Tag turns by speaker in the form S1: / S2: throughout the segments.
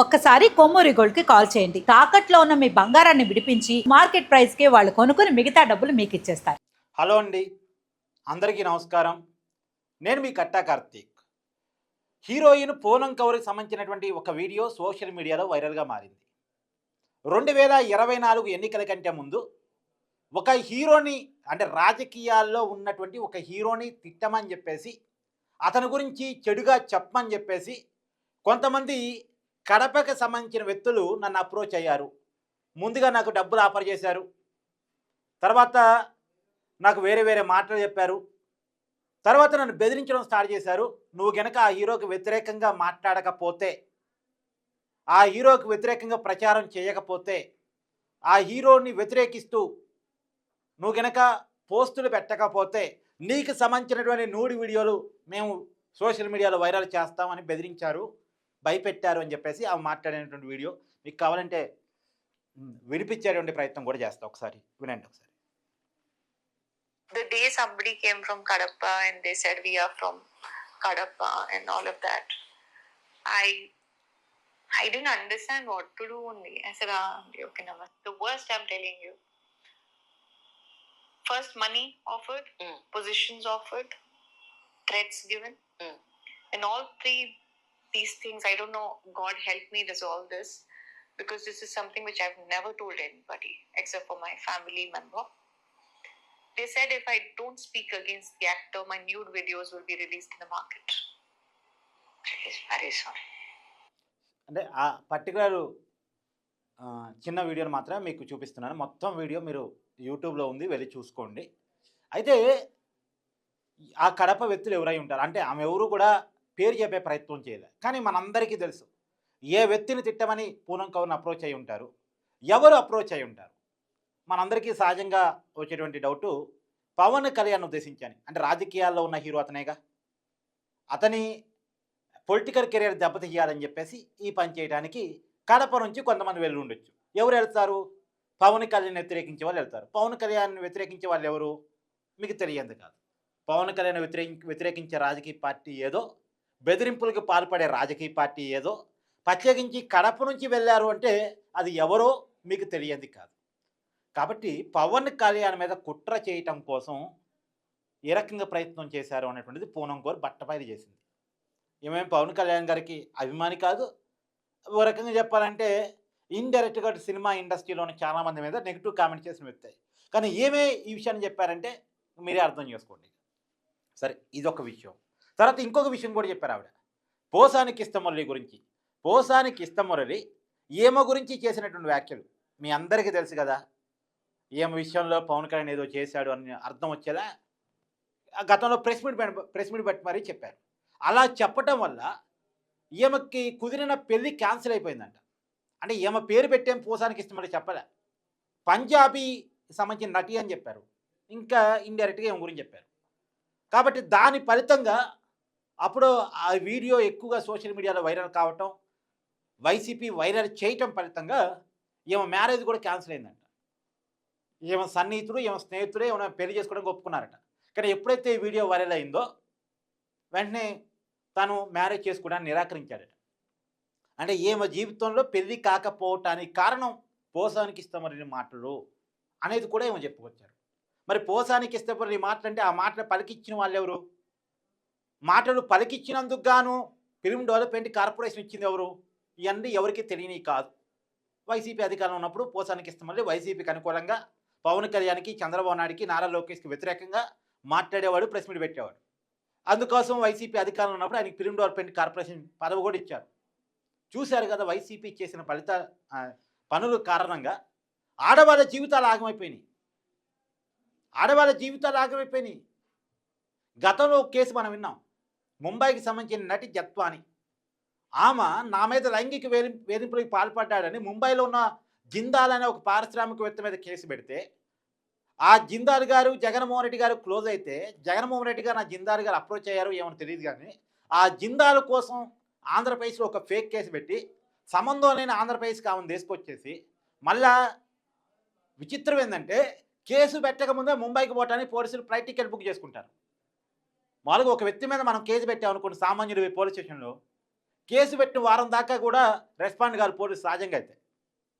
S1: ఒక్కసారి కొమ్మూరి గోల్డ్కి కాల్ చేయండి. తాకట్లో ఉన్న మీ బంగారాన్ని విడిపించి మార్కెట్ ప్రైస్కి వాళ్ళు కొనుక్కుని మిగతా డబ్బులు మీకు ఇచ్చేస్తారు.
S2: హలో అండి. అందరికీ నమస్కారం. నేను మీ కట్టా కార్తీక్. హీరోయిన్ పూనం కౌర్కి సంబంధించినటువంటి ఒక వీడియో సోషల్ మీడియాలో వైరల్గా మారింది. రెండు వేల ఇరవై నాలుగు ఎన్నికల కంటే ముందు ఒక హీరోని అంటే రాజకీయాల్లో ఉన్నటువంటి ఒక హీరోని తిట్టమని చెప్పేసి అతని గురించి చెడుగా చెప్పమని చెప్పేసి కొంతమంది కడపకి సంబంధించిన వ్యక్తులు నన్ను అప్రోచ్ అయ్యారు. ముందుగా నాకు డబ్బులు ఆఫర్ చేశారు. తర్వాత నాకు వేరే వేరే మాటలు చెప్పారు. తర్వాత నన్ను బెదిరించడం స్టార్ట్ చేశారు. నువ్వు గనక ఆ హీరోకి వ్యతిరేకంగా మాట్లాడకపోతే ఆ హీరోకి వ్యతిరేకంగా ప్రచారం చేయకపోతే ఆ హీరోని వ్యతిరేకిస్తూ నువ్వు గనక పోస్టులు పెట్టకపోతే నీకు సంబంధించినటువంటి నూడి వీడియోలు మేము సోషల్ మీడియాలో వైరల్ చేస్తామని బెదిరించారు. భయపెట్టారు అని చెప్పేసి ఆమె మాట్లాడినటువంటి వీడియో మీకు కావాలంటే వినిపించేటువంటి ప్రయత్నం కూడా చేస్తా ఒకసారి వినండి ఒకసారి
S3: the day somebody came from Kadapa and they said we are from Kadapa and all of that, I I didn't understand what to do only. I said, ah, okay, Namas. The worst I'm telling you. First money offered,
S4: Mm.
S3: positions offered, threats given.
S4: Mm.
S3: And all three these things, I don't know, God help me resolve this because this is something which I've never told anybody except for my family member. They said if I don't speak against the actor, my nude videos will be released in the market.
S4: Very sorry.
S2: అంటే ఆ particular చిన్న వీడియోని మాత్రమే మీకు చూపిస్తున్నాను మొత్తం video మీరు యూట్యూబ్లో ఉంది వెళ్ళి చూసుకోండి అయితే ఆ కడప వ్యక్తులు ఎవరై ఉంటారు అంటే ఆమె ఎవరు కూడా పేరు చెప్పే ప్రయత్నం చేయలేదు కానీ మనందరికీ తెలుసు. ఏ వ్యక్తిని తిట్టమని పూనం కౌర్ని అప్రోచ్ అయి ఉంటారు? ఎవరు అప్రోచ్ అయి ఉంటారు? మనందరికీ సహజంగా వచ్చేటువంటి డౌటు పవన్ కళ్యాణ్ ఉద్దేశించని అంటే రాజకీయాల్లో ఉన్న హీరో అతనేగా? అతని పొలిటికల్ కెరీర్ దెబ్బతీయాలని చెప్పేసి ఈ పని చేయడానికి కడప నుంచి కొంతమంది వెళ్ళి ఉండొచ్చు. ఎవరు వెళ్తారు? పవన్ కళ్యాణ్ వ్యతిరేకించే వాళ్ళు వెళ్తారు. పవన్ కళ్యాణ్ వ్యతిరేకించే వాళ్ళు ఎవరు? మీకు తెలియంది కాదు. పవన్ కళ్యాణ్ వ్యతిరేకి వ్యతిరేకించే రాజకీయ పార్టీ ఏదో బెదిరింపులకు పాల్పడే రాజకీయ పార్టీ ఏదో ప్రత్యేకించి కడప నుంచి వెళ్ళారు అంటే అది ఎవరో మీకు తెలియంది కాదు. కాబట్టి పవన్ కళ్యాణ్ మీద కుట్ర చేయటం కోసం ఏ రకంగా ప్రయత్నం చేశారు అనేటువంటిది పూనం గోరు చేసింది. ఏమేమి పవన్ కళ్యాణ్ గారికి అభిమాని కాదు. ఓ రకంగా చెప్పాలంటే ఇండైరెక్ట్గా సినిమా ఇండస్ట్రీలోని చాలామంది మీద నెగిటివ్ కామెంట్ చేసిన వ్యక్తి. కానీ ఏమే ఈ విషయాన్ని చెప్పారంటే మీరే అర్థం చేసుకోండి. సరే ఇదొక విషయం. తర్వాత ఇంకొక విషయం కూడా చెప్పారు ఆవిడ. పోసాని కిష్టమురళి గురించి. పోసాని కిష్టమురళి ఏమో గురించి చేసినటువంటి వ్యాఖ్యలు మీ అందరికీ తెలుసు కదా. ఏమ విషయంలో పవన్ కళ్యాణ్ ఏదో చేశాడు అని అర్థం వచ్చేలా ఆ గతంలో ప్రెస్ మీట్ ప్రెస్ మీట్ పెట్టి మరీ చెప్పారు. అలా చెప్పటం వల్ల ఈమెకి కుదిరిన పెళ్ళి క్యాన్సిల్ అయిపోయిందంట. అంటే ఈమె పేరు పెట్టేం పోసానికి ఇష్టమని చెప్పలే? పంజాబీ సంబంధించిన నటి అని చెప్పారు. ఇంకా ఇండైరెక్ట్గా ఈమె గురించి చెప్పారు. కాబట్టి దాని ఫలితంగా అప్పుడు ఆ వీడియో ఎక్కువగా సోషల్ మీడియాలో వైరల్ కావటం వైసీపీ వైరల్ చేయటం ఫలితంగా ఈమె మ్యారేజ్ కూడా క్యాన్సిల్ అయిందంట. ఈమె సన్నిహితుడు ఈమె స్నేహితుడే ఏమైనా పెళ్ళి చేసుకోవడానికి ఒప్పుకున్నారట. కానీ ఎప్పుడైతే ఈ వీడియో వైరల్ అయిందో వెంటనే తను మ్యారేజ్ చేసుకోవడానికి నిరాకరించాడట. అంటే ఈమె జీవితంలో పెళ్ళి కాకపోవటానికి కారణం పోసానికి ఇస్తామని మాటలు అనేది కూడా ఏమో చెప్పుకొచ్చారు. మరి పోసానికి ఇస్తామని మాటలు అంటే ఆ మాటలు పలికిచ్చిన వాళ్ళు ఎవరు మాటలు పలికిచ్చినందుకు గాను ఫిల్మ్ డెవలప్మెంట్ కార్పొరేషన్ ఇచ్చింది ఎవరు? ఇవన్నీ ఎవరికి తెలియని కాదు. వైసీపీ అధికారంలో ఉన్నప్పుడు పోసానికి ఇస్తామని వైసీపీకి అనుకూలంగా పవన్ కళ్యాణ్కి చంద్రబాబు నాయుడుకి నారా లోకేష్కి వ్యతిరేకంగా మాట్లాడేవాడు ప్రెస్ మీట్ పెట్టేవాడు. అందుకోసం వైసీపీ అధికారంలో ఉన్నప్పుడు ఆయనకి ఫిల్మ్ డెవలప్మెంట్ కార్పొరేషన్ పదవి కూడా ఇచ్చారు. చూశారు కదా వైసీపీ చేసిన ఫలిత పనుల కారణంగా ఆడవాళ్ళ జీవితాలు ఆగమైపోయినాయి. ఆడవాళ్ళ జీవితాలు ఆగమైపోయినాయి. గతంలో కేసు మనం విన్నాం. ముంబైకి సంబంధించిన నటి జత్వాని. ఆమె నా మీద లైంగిక వేధి వేధింపులకు పాల్పడ్డాడని ముంబైలో ఉన్న జిందాల్ అనే ఒక పారిశ్రామికవేత్త మీద కేసు పెడితే ఆ జిందాల్ గారు జగన్మోహన్ రెడ్డి గారు క్లోజ్ అయితే జగన్మోహన్ రెడ్డి గారు నా జిందాల్ గారు అప్రోచ్ అయ్యారు ఏమో తెలియదు కానీ ఆ జిందాల్ కోసం ఆంధ్రప్రదేశ్లో ఒక ఫేక్ కేసు పెట్టి సంబంధం లేని ఆంధ్రప్రదేశ్కి ఆమెను తీసుకొచ్చేసి మళ్ళా విచిత్రం ఏంటంటే కేసు పెట్టకముందే ముంబైకి పోవటానికి పోలీసులు ఫ్లైట్ టికెట్ బుక్ చేసుకుంటారు. మామూలుగా ఒక వ్యక్తి మీద మనం కేసు పెట్టామనుకోండి సామాన్యుడు పోలీస్ స్టేషన్లో కేసు పెట్టిన వారం దాకా కూడా రెస్పాండ్ కాదు పోలీసు సహజంగా అయితే.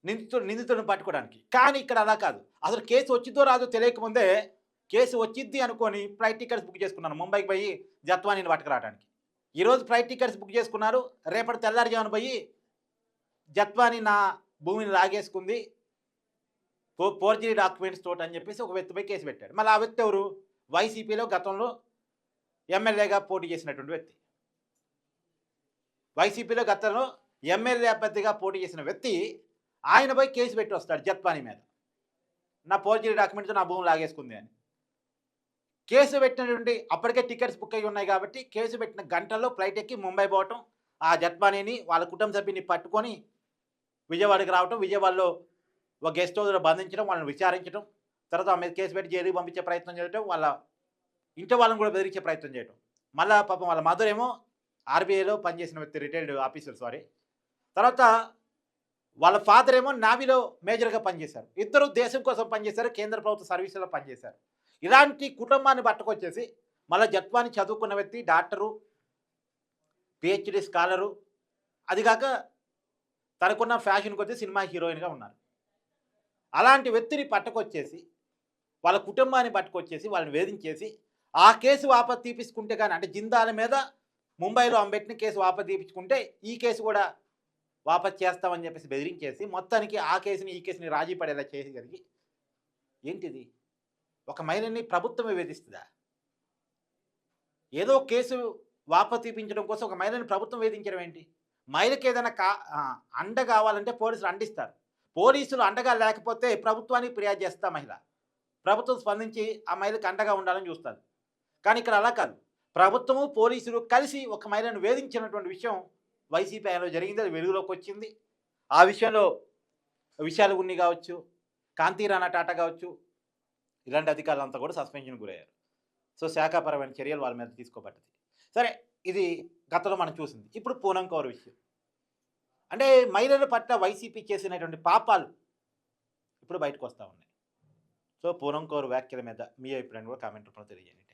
S2: నిందితుడు నిందితుడిని పట్టుకోవడానికి. కానీ ఇక్కడ అలా కాదు. అసలు కేసు వచ్చిద్దో రాదో తెలియకముందే కేసు వచ్చిద్ది అనుకొని ఫ్లైట్ టికెట్స్ బుక్ చేసుకున్నాను. ముంబైకి పోయి జత్వానీని పట్టుకురావడానికి. ఈరోజు ఫ్లైట్ టికెట్స్ బుక్ చేసుకున్నారు. రేపటి తెల్లారుజామున పోయి జత్వాని నా భూమిని లాగేసుకుంది. ఫో ఫోర్జరీ డాక్యుమెంట్స్ తోట అని చెప్పేసి ఒక వ్యక్తిపై కేసు పెట్టాడు. మళ్ళీ ఆ వ్యక్తి ఎవరు? వైసీపీలో గతంలో ఎమ్మెల్యేగా పోటీ చేసినటువంటి వ్యక్తి. వైసీపీలో గతంలో ఎమ్మెల్యే అభ్యర్థిగా పోటీ చేసిన వ్యక్తి ఆయనపై కేసు పెట్టి వస్తాడు జత్వాని మీద. నా పోర్జరీ డాక్యుమెంట్తో నా భూమి లాగేసుకుంది అని. కేసు పెట్టినటువంటి అప్పటికే టికెట్స్ బుక్ అయి ఉన్నాయి కాబట్టి కేసు పెట్టిన గంటల్లో ఫ్లైట్ ఎక్కి ముంబై పోవటం ఆ జత్వానీని వాళ్ళ కుటుంబ సభ్యుని పట్టుకొని విజయవాడకి రావటం విజయవాడలో ఒక గెస్ట్ హౌస్లో బంధించడం వాళ్ళని విచారించడం తర్వాత ఆమె కేసు పెట్టి జైలుకి పంపించే ప్రయత్నం చేయడం వాళ్ళ ఇంటి వాళ్ళని కూడా బెదిరించే ప్రయత్నం చేయడం మళ్ళీ పాపం వాళ్ళ మదర్ ఏమో ఆర్బీఐలో పనిచేసిన వ్యక్తి రిటైర్డ్ ఆఫీసర్ సారీ తర్వాత వాళ్ళ ఫాదర్ ఏమో నావీలో మేజర్గా పనిచేశారు. ఇద్దరు దేశం కోసం పనిచేశారు కేంద్ర ప్రభుత్వ సర్వీసులో పనిచేశారు. ఇలాంటి కుటుంబాన్ని పట్టుకొచ్చేసి మళ్ళీ జత్వాన్ని చదువుకున్న వ్యక్తి డాక్టరు పిహెచ్డి స్కాలరు అదిగాక తనకున్న ఫ్యాషన్ వచ్చి సినిమా హీరోయిన్గా ఉన్నారు. అలాంటి వ్యక్తిని పట్టుకొచ్చేసి వాళ్ళ కుటుంబాన్ని పట్టుకొచ్చేసి వాళ్ళని వేధించేసి ఆ కేసు వాపసు తీపించుకుంటే కానీ అంటే జిందాల మీద ముంబైలో అంబెట్ని కేసు వాపసు తీపించుకుంటే ఈ కేసు కూడా వాపసు చేస్తామని చెప్పేసి బెదిరించేసి మొత్తానికి ఆ కేసుని ఈ కేసుని రాజీ పడేలా చేయగలిగి ఏంటిది? ఒక మహిళని ప్రభుత్వమే వేధిస్తుందా? ఏదో కేసు వాపసు తీపించడం కోసం ఒక మహిళని ప్రభుత్వం వేధించడం ఏంటి? మహిళకి ఏదైనా కా అండ కావాలంటే పోలీసులు అండిస్తారు. పోలీసులు అండగా లేకపోతే ప్రభుత్వానికి ఫిర్యాదు చేస్తా మహిళ. ప్రభుత్వం స్పందించి ఆ మహిళకి అండగా ఉండాలని చూస్తారు. కానీ ఇక్కడ అలా కాదు. ప్రభుత్వము పోలీసులు కలిసి ఒక మహిళను వేధించినటువంటి విషయం వైసీపీ ఆయనలో జరిగింది. అది వెలుగులోకి వచ్చింది. ఆ విషయంలో విషయాలు ఉన్ని కావచ్చు కాంతి రాణా టాటా కావచ్చు ఇలాంటి అధికారులంతా కూడా సస్పెన్షన్ గురయ్యారు. సో శాఖాపరమైన చర్యలు వాళ్ళ మీద తీసుకోబడ్డది. సరే ఇది గతంలో మనం చూసింది. ఇప్పుడు పూనం కౌర్ విషయం. అంటే మహిళల పట్ల వైసీపీ చేసినటువంటి పాపాలు ఇప్పుడు బయటకు వస్తూ ఉన్నాయి. సో పూనం కౌర్ వ్యాఖ్యల మీద మీ అభిప్రాయం కూడా కామెంట్ రూపంలో తెలియజేయండి.